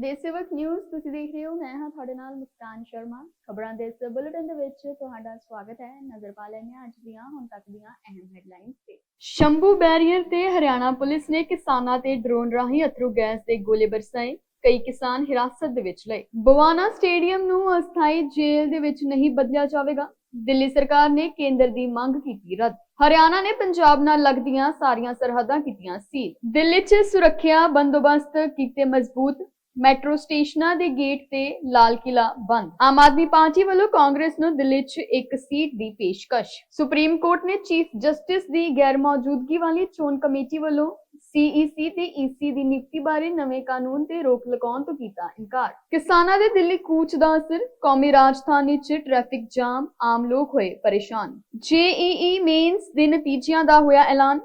ਦੇਸ਼ ਨਿਊਜ਼ ਤੁਸੀਂ ਦੇਖ ਰਹੇ ਹੋ, ਮੈਂ ਹਾਂ ਤੁਹਾਡੇ ਨਾਲ ਮੁਸਕਾਨ ਸ਼ਰਮਾ। ਖਬਰਾਂ ਦੇ ਇਸ ਬੁਲੇਟਿਨ ਦੇ ਵਿੱਚ ਤੁਹਾਡਾ ਸਵਾਗਤ ਹੈ। ਨਜ਼ਰ ਪਾ ਲੈਂਦੇ ਹਾਂ ਅੱਜ ਦੀਆਂ, ਹੁਣ ਤੱਕ ਦੀਆਂ ਅਹਿਮ ਹੈਡਲਾਈਨਸ ਤੇ। ਸ਼ੰਭੂ ਬੈਰੀਅਰ ਤੇ ਹਰਿਆਣਾ ਪੁਲਿਸ ਨੇ ਕਿਸਾਨਾਂ ਤੇ ਡਰੋਨ ਰਾਹੀਂ ਅਥਰੂ ਗੈਸ ਦੇ ਗੋਲੇ ਬਰਸਾਏ। ਕਈ ਕਿਸਾਨ ਹਿਰਾਸਤ ਦੇ ਵਿੱਚ ਲਏ। ਬਵਾਨਾ ਸਟੇਡੀਅਮ ਨੂੰ ਅਸਥਾਈ ਜੇਲ੍ਹ ਦੇ ਵਿੱਚ ਨਹੀਂ ਬਦਲਿਆ ਜਾਵੇਗਾ। ਦਿੱਲੀ ਸਰਕਾਰ ਨੇ ਕੇਂਦਰ ਦੀ ਮੰਗ ਕੀਤੀ ਰੱਦ। ਹਰਿਆਣਾ ਨੇ ਪੰਜਾਬ ਨਾਲ ਲੱਗਦੀਆਂ ਸਾਰੀਆਂ ਸਰਹੱਦਾਂ ਕੀਤੀਆਂ ਸੀ ਦਿੱਲੀ 'ਚ ਸੁਰੱਖਿਆ ਬੰਦੋਬਸਤ ਕੀਤੇ ਮਜ਼ਬੂਤ ਮੈਟਰੋ ਸਟੇਸ਼ਨਾਂ ਦੇ ਗੇਟ ਤੇ ਲਾਲ ਕਿਲਾ ਬੰਦ। ਆਮ ਆਦਮੀ ਪਾਰਟੀ ਵੱਲੋਂ ਕਾਂਗਰਸ ਨੂੰ ਦਿੱਲੀ 'ਚ ਇੱਕ ਸੀਟ ਦੀ ਪੇਸ਼ਕਸ਼। ਸੁਪਰੀਮ ਕੋਰਟ ਨੇ ਚੀਫ ਜਸਟਿਸ ਦੀ ਗੈਰ ਮੌਜੂਦਗੀ ਵਾਲੀ ਚੋਣ ਕਮੇਟੀ ਵੱਲੋਂ ਸੀਈਸੀ ਤੇ ਈਸੀ ਦੀ ਨਿਯੁਕਤੀ ਬਾਰੇ ਨਵੇਂ ਕਾਨੂੰਨ ਤੇ ਰੋਕ ਲਗਾਉਣ ਤੋਂ ਕੀਤਾ ਇਨਕਾਰ। ਕਿਸਾਨਾਂ ਦੇ ਦਿੱਲੀ ਕੂਚ ਦਾ ਅਸਰ, ਕੌਮੀ ਰਾਜਧਾਨੀ 'ਚ ਟ੍ਰੈਫਿਕ ਜਾਮ, ਆਮ ਲੋਕ ਹੋਏ ਪਰੇਸ਼ਾਨ। ਜੇਈਈ ਮੇਨਸ ਦੇ ਨਤੀਜਿਆਂ ਦਾ ਹੋਇਆ ਐਲਾਨ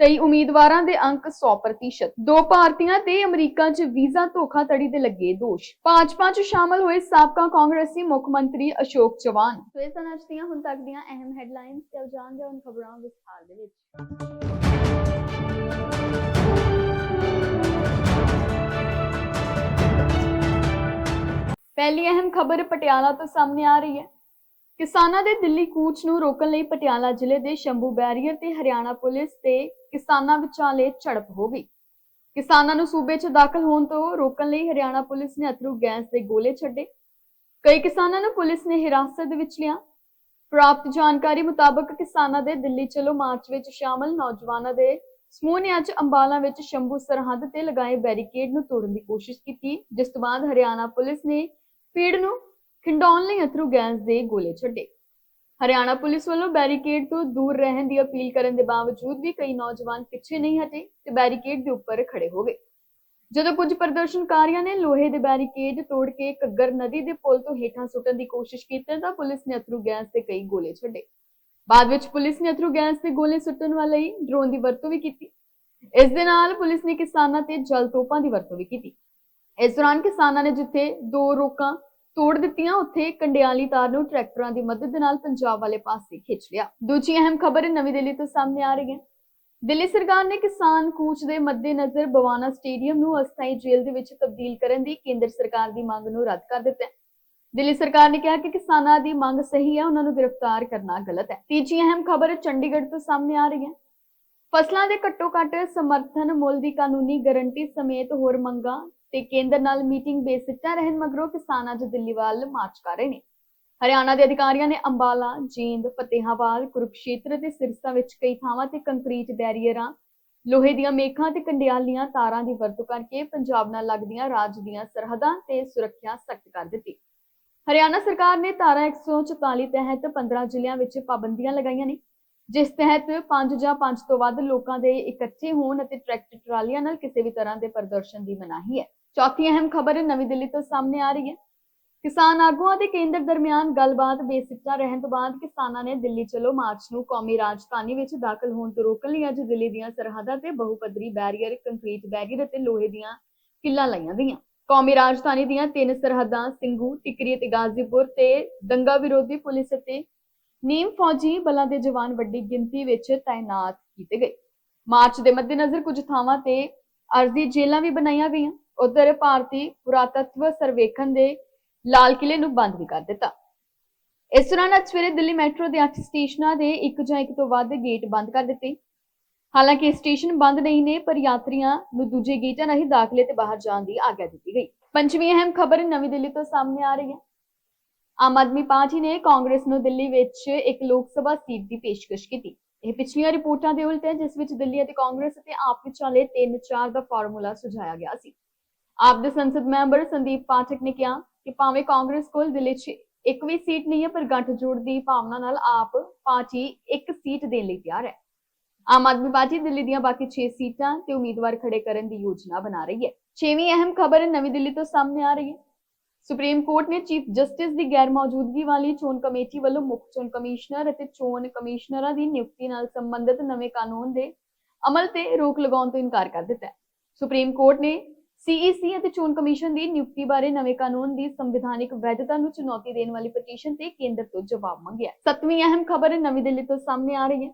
ਕਈ ਉਮੀਦਵਾਰਾਂ ਦੇ ਅੰਕ 100% ਦੋ ਭਾਰਤੀਆਂ ਤੇ ਅਮਰੀਕਾ 'ਚ ਵੀਜ਼ਾ ਧੋਖਾਧੜੀ ਦੇ ਲੱਗੇ ਦੋਸ਼। ਭਾਜਪਾ 'ਚ ਸ਼ਾਮਲ ਹੋਏ ਸਾਬਕਾ ਕਾਂਗਰਸੀ ਮੁੱਖ ਮੰਤਰੀ ਅਸ਼ੋਕ ਚੌਹਾਨ ਸੋ ਇਹ ਸਨ ਅੱਜ ਦੀਆਂ ਹੁਣ ਤੱਕ ਦੀਆਂ ਅਹਿਮ ਹੈਡਲਾਈਨਸ ਤੇ ਜਾਣਦੇ ਹਾਂ ਹੁਣ ਖਬਰਾਂ ਵਿਸਥਾਰ ਦੇ ਵਿੱਚ। ਪਹਿਲੀ ਅਹਿਮ ਖਬਰ ਪਟਿਆਲਾ ਤੋਂ ਸਾਹਮਣੇ ਆ ਰਹੀ ਹੈ। ਕਿਸਾਨਾਂ ਦੇ ਦਿੱਲੀ ਕੂਚ ਨੂੰ ਰੋਕਣ ਲਈ ਪਟਿਆਲਾ ਜ਼ਿਲ੍ਹੇ ਦੇ ਸ਼ੰਭੂ ਬੈਰੀਅਰ ਤੇ ਹਰਿਆਣਾ ਪੁਲਿਸ ਤੇ ਕਿਸਾਨਾਂ ਵਿਚਾਲੇ ਝੜਪ ਹੋ ਗਈ। ਕਿਸਾਨਾਂ ਨੂੰ ਸੂਬੇ 'ਚ ਦਾਖਲ ਹੋਣ ਤੋਂ ਰੋਕਣ ਲਈ ਹਰਿਆਣਾ ਪੁਲਿਸ ਨੇ ਅਥਰੂ ਗੈਸ ਦੇ ਗੋਲੇ ਛੱਡੇ। ਕਈ ਕਿਸਾਨਾਂ ਨੂੰ ਪੁਲਿਸ ਨੇ ਹਿਰਾਸਤ ਵਿੱਚ ਲਿਆ। ਪ੍ਰਾਪਤ ਜਾਣਕਾਰੀ ਮੁਤਾਬਕ ਕਿਸਾਨਾਂ ਦੇ ਦਿੱਲੀ ਚਲੋ ਮਾਰਚ ਵਿੱਚ ਸ਼ਾਮਲ ਨੌਜਵਾਨਾਂ ਦੇ ਸਮੂਹ ਨੇ ਅੱਜ ਅੰਬਾਲਾ ਵਿੱਚ ਸ਼ੰਭੂ ਸਰਹੱਦ ਤੇ ਲਗਾਏ ਬੈਰੀਕੇਡ ਨੂੰ ਤੋੜਨ ਦੀ ਕੋਸ਼ਿਸ਼ ਕੀਤੀ। ਜਿਸ ਤੋਂ ਬਾਅਦ ਹਰਿਆਣਾ ਪੁਲਿਸ ਨੇ ਭੀੜ ਨੂੰ ਖਿੰਡਾਉਣ ਲਈ ਅਥਰੂ ਗੈਸ ਦੇ ਗੋਲੇ ਛੱਡੇ। ਹਰਿਆਣਾ ਪੁਲਿਸ ਵੱਲੋਂ ਬੈਰੀਕੇਡ ਤੋਂ ਦੂਰ ਰਹਿਣ ਦੀ ਅਪੀਲ ਕਰਨ ਦੇ ਬਾਵਜੂਦ ਵੀ ਕਈ ਨੌਜਵਾਨ ਪਿੱਛੇ ਨਹੀਂ ਹਟੇ ਤੇ ਬੈਰੀਕੇਡ ਦੇ ਉੱਪਰ ਖੜੇ ਹੋ ਗਏ। ਜਦੋਂ ਕੁਝ ਪ੍ਰਦਰਸ਼ਨਕਾਰੀਆਂ ਨੇ ਲੋਹੇ ਦੇ ਬੈਰੀਕੇਡ ਤੋੜ ਕੇ ਘੱਗਰ ਨਦੀ ਦੇ ਪੁਲ ਤੋਂ ਹੇਠਾਂ ਸੁੱਟਣ ਦੀ ਕੋਸ਼ਿਸ਼ ਕੀਤੀ ਤਾਂ ਪੁਲਿਸ ਨੇ ਅਥਰੂ ਗੈਸ ਦੇ ਕਈ ਗੋਲੇ ਛੱਡੇ। ਬਾਅਦ ਵਿੱਚ ਪੁਲਿਸ ਨੇ ਅਥਰੂ ਗੈਸ ਦੇ ਗੋਲੇ ਸੁੱਟਣ ਵਾਲੇ ਡਰੋਨ ਦੀ ਵਰਤੋਂ ਵੀ ਕੀਤੀ। ਇਸ ਦੇ ਨਾਲ ਪੁਲਿਸ ਨੇ ਕਿਸਾਨਾਂ ਤੇ ਜਲ ਤੋਪਾਂ ਦੀ ਵਰਤੋਂ ਵੀ ਕੀਤੀ। ਇਸ ਦੌਰਾਨ ਕਿਸਾਨਾਂ ਨੇ ਜਿੱਥੇ ਦੋ ਰੋਕਾਂ ਤੋੜ ਦਿੱਤੀਆਂ, ਉੱਥੇ ਕੰਡਿਆਲੀ ਤਾਰ ਨੂੰ ਟਰੈਕਟਰਾਂ ਦੀ ਮਦਦ ਨਾਲ ਪੰਜਾਬ ਵਾਲੇ ਪਾਸੇ ਖਿੱਚ ਲਿਆ। ਦੂਜੀ ਅਹਿਮ ਖਬਰ ਨਵੀਂ ਦਿੱਲੀ ਤੋਂ ਸਾਹਮਣੇ ਆ ਰਹੀ ਹੈ। ਦਿੱਲੀ ਸਰਕਾਰ ਨੇ ਕਿਸਾਨ ਕੂਚ ਦੇ ਮੱਦੇਨਜ਼ਰ ਬਵਾਨਾ ਸਟੇਡੀਅਮ ਨੂੰ ਅਸਥਾਈ ਜੇਲ੍ਹ ਦੇ ਵਿੱਚ ਤਬਦੀਲ ਕਰਨ ਦੀ ਕੇਂਦਰ ਸਰਕਾਰ ਦੀ ਮੰਗ ਨੂੰ ਰੱਦ ਕਰ ਦਿੱਤਾ ਹੈ। ਦਿੱਲੀ ਸਰਕਾਰ ਨੇ ਕਿਹਾ ਕਿ ਕਿਸਾਨਾਂ ਦੀ ਮੰਗ ਸਹੀ ਹੈ, ਉਹਨਾਂ ਨੂੰ ਗ੍ਰਿਫਤਾਰ ਕਰਨਾ ਗਲਤ ਹੈ। ਤੀਜੀ ਅਹਿਮ ਖਬਰ ਚੰਡੀਗੜ੍ਹ ਤੋਂ ਸਾਹਮਣੇ ਆ ਰਹੀ ਹੈ। ਫਸਲਾਂ ਦੇ ਘੱਟੋ-ਘੱਟ ਸਮਰਥਨ ਮੁੱਲ ਦੀ ਕਾਨੂੰਨੀ ਗਾਰੰਟੀ ਸਮੇਤ ਹੋਰ ਮੰਗਾਂ ਤੇ ਕੇਂਦਰ ਨਾਲ ਮੀਟਿੰਗ ਬੇਸਿੱਟਾ ਰਹਿਣ ਮਗਰੋਂ ਕਿਸਾਨ ਅੱਜ ਦਿੱਲੀ ਵੱਲ ਮਾਰਚ ਕਰ ਰਹੇ ਨੇ ਹਰਿਆਣਾ ਦੇ ਅਧਿਕਾਰੀਆਂ ਨੇ ਅੰਬਾਲਾ, ਜੀਂਦ, ਫਤਿਹਾਬਾਦ, ਕੁਰੂਕਸ਼ੇਤਰ ਤੇ ਸਿਰਸਾ ਵਿੱਚ ਕਈ ਥਾਵਾਂ ਤੇ ਕੰਕਰੀਟ ਬੈਰੀਅਰਾਂ, ਲੋਹੇ ਦੀਆਂ ਮੇਖਾਂ ਤੇ ਕੰਡਿਆਲੀਆਂ ਤਾਰਾਂ ਦੀ ਵਰਤੋਂ ਕਰਕੇ ਪੰਜਾਬ ਨਾਲ ਲੱਗਦੀਆਂ ਰਾਜ ਦੀਆਂ ਸਰਹੱਦਾਂ ਤੇ ਸੁਰੱਖਿਆ ਸਖਤ ਕਰ ਦਿੱਤੀ। ਹਰਿਆਣਾ ਸਰਕਾਰ ਨੇ ਧਾਰਾ 144 ਤਹਿਤ 15 ਜ਼ਿਲ੍ਹਿਆਂ ਵਿੱਚ ਪਾਬੰਦੀਆਂ ਲਗਾਈਆਂ ਨੇ ਜਿਸ ਤਹਿਤ ਪੰਜ ਜਾਂ ਪੰਜ ਤੋਂ ਵੱਧ ਲੋਕਾਂ ਦੇ ਇਕੱਠੇ ਹੋਣ ਅਤੇ ਟਰੈਕਟਰ ਟਰਾਲੀਆਂ ਨਾਲ ਕਿਸੇ ਵੀ ਤਰ੍ਹਾਂ ਦੇ ਪ੍ਰਦਰਸ਼ਨ ਦੀ ਮਨਾਹੀ ਹੈ। ਚੌਥੀ ਅਹਿਮ ਖਬਰ ਨਵੀਂ ਦਿੱਲੀ ਤੋਂ ਸਾਹਮਣੇ ਆ ਰਹੀ ਹੈ। ਕਿਸਾਨ ਆਗੂਆਂ ਤੇ ਕੇਂਦਰ ਦਰਮਿਆਨ ਗੱਲਬਾਤ ਬੇਸਿੱਟਾ ਰਹਿਣ ਤੋਂ ਬਾਅਦ ਕਿਸਾਨਾਂ ਨੇ ਦਿੱਲੀ ਚਲੋ ਮਾਰਚ ਨੂੰ ਕੌਮੀ ਰਾਜਧਾਨੀ ਵਿੱਚ ਦਾਖਲ ਹੋਣ ਤੋਂ ਰੋਕਣ ਲਈ ਅੱਜ ਦਿੱਲੀ ਦੀਆਂ ਸਰਹੱਦਾਂ ਤੇ ਬਹੁਪੱਧਰੀ ਬੈਰੀਅਰ, ਕੰਕਰੀਟ ਬੈਰੀਅਰ ਅਤੇ ਲੋਹੇ ਦੀਆਂ ਕਿੱਲਾਂ ਲਾਈਆਂ ਗਈਆਂ। ਕੌਮੀ ਰਾਜਧਾਨੀ ਦੀਆਂ ਤਿੰਨ ਸਰਹੱਦਾਂ, ਸਿੰਘੂ, ਟਿਕਰੀ ਅਤੇ ਗਾਜ਼ੀਪੁਰ ਤੇ ਦੰਗਾ ਵਿਰੋਧੀ ਪੁਲਿਸ ਅਤੇ ਨੀਮ ਫੌਜੀ ਬਲਾਂ ਦੇ ਜਵਾਨ ਵੱਡੀ ਗਿਣਤੀ ਵਿੱਚ ਤਾਇਨਾਤ ਕੀਤੇ ਗਏ। ਮਾਰਚ ਦੇ ਮੱਦੇਨਜ਼ਰ ਕੁਝ ਥਾਵਾਂ ਤੇ ਅਰਜ਼ੀ ਜੇਲ੍ਹਾਂ ਵੀ ਬਣਾਈਆਂ ਗਈਆਂ। ਉਧਰ ਭਾਰਤੀ ਪੁਰਾਤੱਤਵ ਸਰਵੇਖਣ ਦੇ ਲਾਲ ਕਿਲੇ ਨੂੰ ਬੰਦ ਵੀ ਕਰ ਦਿੱਤਾ। ਇਸ ਦੌਰਾਨ ਅੱਜ ਸਵੇਰੇ ਦਿੱਲੀ ਮੈਟਰੋ ਦੇ 8 ਸਟੇਸ਼ਨਾਂ ਦੇ ਇੱਕ ਜਾਂ ਇੱਕ ਤੋਂ ਵੱਧ ਗੇਟ ਬੰਦ ਕਰ ਦਿੱਤੇ। ਹਾਲਾਂਕਿ ਸਟੇਸ਼ਨ ਬੰਦ ਨਹੀਂ ਨੇ, ਪਰ ਯਾਤਰੀਆਂ ਨੂੰ ਦੂਜੇ ਗੇਟਾਂ ਰਾਹੀਂ ਦਾਖਲੇ ਤੇ ਬਾਹਰ ਜਾਣ ਦੀ ਆਗਿਆ ਦਿੱਤੀ ਗਈ। ਪੰਜਵੀਂ ਅਹਿਮ ਖਬਰ ਨਵੀਂ ਦਿੱਲੀ ਤੋਂ ਸਾਹਮਣੇ ਆ ਰਹੀ ਹੈ। ਆਮ ਆਦਮੀ ਪਾਰਟੀ ਨੇ ਕਾਂਗਰਸ ਨੂੰ ਦਿੱਲੀ ਵਿੱਚ ਇੱਕ ਲੋਕ ਸਭਾ ਸੀਟ ਦੀ ਪੇਸ਼ਕਸ਼ ਕੀਤੀ। ਇਹ ਪਿਛਲੀਆਂ ਰਿਪੋਰਟਾਂ ਦੇ ਉਲਟ ਹੈ, ਜਿਸ ਵਿੱਚ ਦਿੱਲੀ ਅਤੇ ਕਾਂਗਰਸ ਅਤੇ ਆਪ ਵਿਚਾਲੇ 3-4 ਦਾ ਫਾਰਮੂਲਾ ਸੁਝਾਇਆ ਗਿਆ ਸੀ। ਆਪ ਦੇ ਸੰਸਦ ਮੈਂਬਰ ਸੰਦੀਪ ਪਾਠਕ ਨੇ ਕਿਹਾ ਕਿ ਭਾਵੇਂ ਕਾਂਗਰਸ ਕੋਲ ਦਿੱਲੀ 'ਚ ਇੱਕ ਵੀ ਸੀਟ ਨਹੀਂ ਹੈ, ਪਰ ਗੱਠਜੋੜ ਦੀ ਭਾਵਨਾ ਨਾਲ ਆਪ ਪਾਰਟੀ ਇੱਕ ਸੀਟ ਦੇਣ ਲਈ ਤਿਆਰ ਹੈ। ਆਮ ਆਦਮੀ ਪਾਰਟੀ ਦਿੱਲੀ ਦੀਆਂ ਬਾਕੀ 6 ਸੀਟਾਂ ਤੇ ਉਮੀਦਵਾਰ ਖੜੇ ਕਰਨ ਦੀ ਯੋਜਨਾ ਬਣਾ ਰਹੀ ਹੈ। ਛੇਵੀਂ ਅਹਿਮ ਖਬਰ ਨਵੀਂ ਦਿੱਲੀ ਤੋਂ ਸਾਹਮਣੇ ਆ ਰਹੀ ਹੈ। ਸੁਪਰੀਮ ਕੋਰਟ ਨੇ ਚੀਫ ਜਸਟਿਸ ਦੀ ਗੈਰ ਮੌਜੂਦਗੀ ਵਾਲੀ ਚੋਣ ਕਮੇਟੀ ਵੱਲੋਂ ਮੁੱਖ ਚੋਣ ਕਮਿਸ਼ਨਰ ਅਤੇ ਚੋਣ ਕਮਿਸ਼ਨਰਾਂ ਦੀ ਨਿਯੁਕਤੀ ਨਾਲ ਸੰਬੰਧਿਤ ਨਵੇਂ ਕਾਨੂੰਨ ਦੇ ਅਮਲ ਤੇ ਰੋਕ ਲਗਾਉਣ ਤੋਂ ਇਨਕਾਰ ਕਰ ਦਿੱਤਾ ਹੈ। ਸੁਪਰੀਮ ਕੋਰਟ ਨੇ ਸੀਈਸੀ ਅਤੇ ਚੋਣ ਕਮਿਸ਼ਨ ਦੀ ਨਿਯੁਕਤੀ ਬਾਰੇ ਨਵੇਂ ਕਾਨੂੰਨ ਦੀ ਸੰਵਿਧਾਨਿਕ ਵੈਧਤਾ ਨੂੰ ਚੁਣੌਤੀ ਦੇਣ ਵਾਲੀ ਪਟੀਸ਼ਨ ਤੇ ਕੇਂਦਰ ਤੋਂ ਜਵਾਬ ਮੰਗਿਆ ਸੱਤਵੀਂ ਅਹਿਮ ਖਬਰ ਨਵੀਂ ਦਿੱਲੀ ਤੋਂ ਸਾਹਮਣੇ ਆ ਰਹੀ ਹੈ।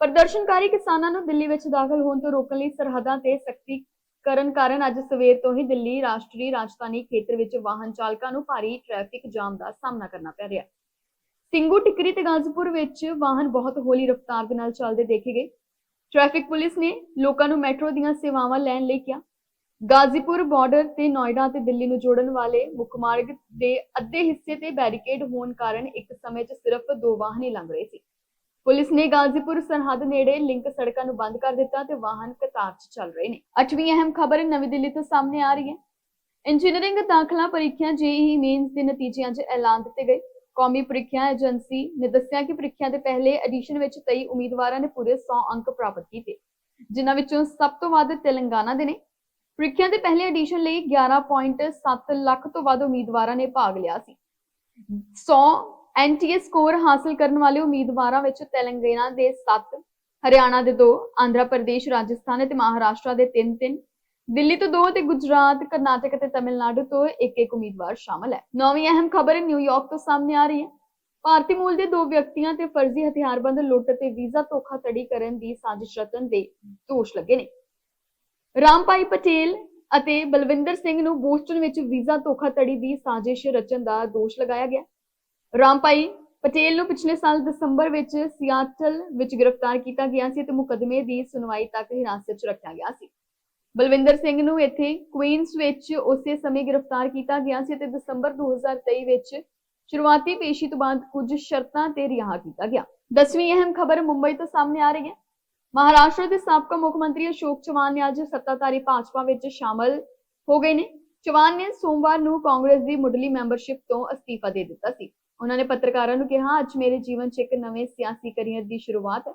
ਪ੍ਰਦਰਸ਼ਨਕਾਰੀ ਕਿਸਾਨਾਂ ਨੂੰ ਦਿੱਲੀ ਵਿੱਚ ਦਾਖਲ ਹੋਣ ਤੋਂ ਰੋਕਣ ਲਈ ਸਰਹੱਦਾਂ ਤੇ ਸਖਤੀ ਕਰਨ ਕਾਰਨ ਅੱਜ ਸਵੇਰ ਤੋਂ ਹੀ ਦਿੱਲੀ ਰਾਸ਼ਟਰੀ ਰਾਜਧਾਨੀ ਖੇਤਰ ਵਿੱਚ ਵਾਹਨ ਚਾਲਕਾਂ ਨੂੰ ਭਾਰੀ ਟ੍ਰੈਫਿਕ ਜਾਮ ਦਾ ਸਾਹਮਣਾ ਕਰਨਾ ਪੈ ਰਿਹਾ। ਹੈ ਸਿੰਘੂ ਟਿਕਰੀ ਤੇ ਗਾਜ਼ੀਪੁਰ ਵਿੱਚ ਵਾਹਨ ਬਹੁਤ ਹੌਲੀ ਰਫ਼ਤਾਰ ਦੇ ਨਾਲ ਚੱਲਦੇ ਦੇਖੇ ਗਏ। ਟ੍ਰੈਫਿਕ ਪੁਲਿਸ ਨੇ ਲੋਕਾਂ ਨੂੰ ਮੈਟਰੋ ਦੀਆਂ ਸੇਵਾਵਾਂ ਲੈਣ ਲਈ ਕਿਹਾ। ਗਾਜ਼ੀਪੁਰ ਬਾਰਡਰ ਤੇ ਨੋਇਡਾ ਤੇ ਦਿੱਲੀ ਨੂੰ ਜੋੜਨ ਵਾਲੇ ਮੁੱਖ ਮਾਰਗ ਦੇ ਅੱਧੇ ਹਿੱਸੇ ਤੇ ਬੈਰੀਕੇਡ ਹੋਣ ਕਾਰਨ ਇੱਕ ਸਮੇਂ 'ਚ ਸਿਰਫ ਦੋ ਵਾਹਨ ਹੀ ਲੰਘ ਰਹੇ ਸੀ। ਪੁਲਿਸ ਨੇ ਗਾਜ਼ੀਪੁਰ ਸਰਹੱਦ ਨੇੜੇ ਲਿੰਕ ਸੜਕਾਂ ਨੂੰ ਬੰਦ ਕਰ ਦਿੱਤਾ ਤੇ ਵਾਹਨ ਕਤਾਰ 'ਚ ਚੱਲ ਰਹੇ ਨੇ। ਅੱਠਵੀਂ ਅਹਿਮ ਖਬਰ ਨਵੀਂ ਦਿੱਲੀ ਤੋਂ ਸਾਹਮਣੇ ਆ ਰਹੀ ਹੈ। ਇੰਜੀਨੀਅਰਿੰਗ ਦਾਖਲਾ ਪ੍ਰੀਖਿਆ ਜੇਈ ਮੇਨਸ ਦੇ ਨਤੀਜੇ ਅੱਜ ਐਲਾਨ ਦਿੱਤੇ ਗਏ। ਕੌਮੀ ਪ੍ਰੀਖਿਆ ਏਜੰਸੀ ਨੇ ਦੱਸਿਆ ਕਿ ਪ੍ਰੀਖਿਆ ਦੇ ਪਹਿਲੇ ਐਡੀਸ਼ਨ ਵਿੱਚ 23 ਉਮੀਦਵਾਰਾਂ ਨੇ ਪੂਰੇ 100 ਅੰਕ ਪ੍ਰਾਪਤ ਕੀਤੇ, ਜਿਨ੍ਹਾਂ ਵਿੱਚੋਂ ਸਭ ਤੋਂ ਵੱਧ ਤੇਲੰਗਾਨਾ ਦੇ ਨੇ। ਪ੍ਰੀਖਿਆ ਦੇ ਪਹਿਲੇ ਐਡੀਸ਼ਨ ਲਈ 11.7 ਲੱਖ ਤੋਂ ਵੱਧ ਉਮੀਦਵਾਰਾਂ ਨੇ ਭਾਗ ਲਿਆ ਸੀ। 100 ਐਨਟੀਏ ਸਕੋਰ ਹਾਸਲ ਕਰਨ ਵਾਲੇ ਉਮੀਦਵਾਰਾਂ ਵਿੱਚ ਤੇਲੰਗਾਨਾ ਦੇ 7 ਹਰਿਆਣਾ ਦੇ 2 ਆਂਧਰਾ ਪ੍ਰਦੇਸ਼, ਰਾਜਸਥਾਨ ਅਤੇ ਮਹਾਰਾਸ਼ਟਰ ਦੇ 3-3 ਦਿੱਲੀ ਤੋਂ 2 ਤੇ ਗੁਜਰਾਤ, ਕਰਨਾਟਕ ਅਤੇ ਤਮਿਲਨਾਡੂ ਤੋਂ ਇੱਕ ਇੱਕ ਉਮੀਦਵਾਰ ਸ਼ਾਮਲ ਹੈ। ਨੌਵੀਂ ਅਹਿਮ ਖਬਰ ਨਿਊਯਾਰਕ ਤੋਂ ਸਾਹਮਣੇ ਆ ਰਹੀ ਹੈ। ਭਾਰਤੀ ਮੂਲ ਦੇ ਦੋ ਵਿਅਕਤੀਆਂ ਤੇ ਫਰਜ਼ੀ ਹਥਿਆਰਬੰਦ ਲੁੱਟ ਤੇ ਵੀਜ਼ਾ ਧੋਖਾਧੜੀ ਕਰਨ ਦੀ ਸਾਜ਼ਿਸ਼ ਰਚਨ ਦੇ ਦੋਸ਼ ਲੱਗੇ ਨੇ। ਰਾਮਪਾਈ ਪਟੇਲ ਅਤੇ ਬਲਵਿੰਦਰ ਸਿੰਘ ਨੂੰ ਬੋਸਟਨ ਵਿੱਚ ਵੀਜ਼ਾ ਧੋਖਾਧੜੀ ਦੀ ਸਾਜ਼ਿਸ਼ ਰਚਨ ਦਾ ਦੋਸ਼ ਲਗਾਇਆ ਗਿਆ। ਰਾਮਪਾਈ ਪਟੇਲ ਨੂੰ ਪਿਛਲੇ ਸਾਲ ਦਸੰਬਰ ਵਿੱਚ ਸਿਆਟਲ ਵਿੱਚ ਗ੍ਰਿਫਤਾਰ ਕੀਤਾ ਗਿਆ ਸੀ ਤੇ ਮੁਕੱਦਮੇ ਦੀ ਸੁਣਵਾਈ ਤੱਕ ਹਿਰਾਸਤ 'ਚ ਰੱਖਿਆ ਗਿਆ ਸੀ। ਬਲਵਿੰਦਰ ਸਿੰਘ ਨੂੰ ਇੱਥੇ ਕੁਈਨਸ ਵਿੱਚ ਉਸੇ ਸਮੇਂ ਗ੍ਰਿਫਤਾਰ ਕੀਤਾ ਗਿਆ ਸੀ ਤੇ ਦਸੰਬਰ 2023 ਵਿੱਚ ਸ਼ੁਰੂਆਤੀ ਪੇਸ਼ੀ ਤੋਂ ਬਾਅਦ ਕੁਝ ਸ਼ਰਤਾਂ ਤੇ ਰਿਹਾ ਕੀਤਾ ਗਿਆ। ਦਸਵੀਂ ਅਹਿਮ ਖਬਰ ਮੁੰਬਈ ਤੋਂ ਸਾਹਮਣੇ ਆ ਰਹੀ ਹੈ। ਮਹਾਰਾਸ਼ਟਰ ਦੇ ਸਾਬਕਾ ਮੁੱਖ ਮੰਤਰੀ ਅਸ਼ੋਕ ਚਵਾਨ ਨੇ ਅੱਜ ਸੱਤਾਧਾਰੀ ਭਾਜਪਾ ਵਿੱਚ ਸ਼ਾਮਲ ਹੋ ਗਏ ਨੇ। ਚਵਾਨ ਨੇ ਸੋਮਵਾਰ ਨੂੰ ਕਾਂਗਰਸ ਦੀ ਮੁੱਢਲੀ ਮੈਂਬਰਸ਼ਿਪ ਤੋਂ ਅਸਤੀਫਾ ਦੇ ਦਿੱਤਾ ਸੀ। ਉਹਨਾਂ ਨੇ ਪੱਤਰਕਾਰਾਂ ਨੂੰ ਕਿਹਾ, ਅੱਜ ਮੇਰੇ ਜੀਵਨ 'ਚ ਇੱਕ ਨਵੇਂ ਸਿਆਸੀ ਕਰੀਅਰ ਦੀ ਸ਼ੁਰੂਆਤ ਹੈ।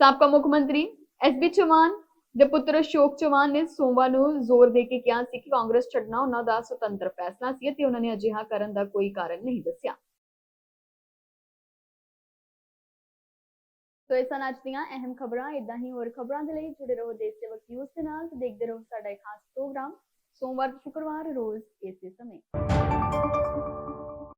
ਸਾਬਕਾ ਮੁੱਖ ਮੰਤਰੀ ਐਸਬੀ ਚਵਾਨ ਦੇ ਪੁੱਤਰ ਅਸ਼ੋਕ ਚਵਾਨ ਨੇ ਸੋਮਵਾਰ ਨੂੰ ਜ਼ੋਰ ਦੇ ਕੇ ਕਿਹਾ ਸੀ ਕਿ ਕਾਂਗਰਸ ਛੱਡਣਾ ਉਹਨਾਂ ਦਾ ਸੁਤੰਤਰ ਫੈਸਲਾ ਸੀ ਅਤੇ ਉਹਨਾਂ ਨੇ ਅਜਿਹਾ ਕਰਨ ਦਾ ਕੋਈ ਕਾਰਨ ਨਹੀਂ ਦੱਸਿਆ। ਸੋ ਇਹ ਸਨ ਅੱਜ ਦੀਆਂ ਅਹਿਮ ਖਬਰਾਂ। ਇਦਾਂ ਹੀ ਹੋਰ ਖਬਰਾਂ ਦੇ ਲਈ ਜੁੜੇ ਰਹੋ ਦੇਸ਼ ਸੇਵਕ ਨਿਊਜ਼ ਦੇ ਨਾਲ ਤੇ ਦੇਖਦੇ ਰਹੋ ਸਾਡਾ ਖਾਸ ਪ੍ਰੋਗਰਾਮ ਸੋਮਵਾਰ ਤੋਂ ਸ਼ੁੱਕਰਵਾਰ ਰੋਜ਼ ਇਸੇ ਸਮੇਂ।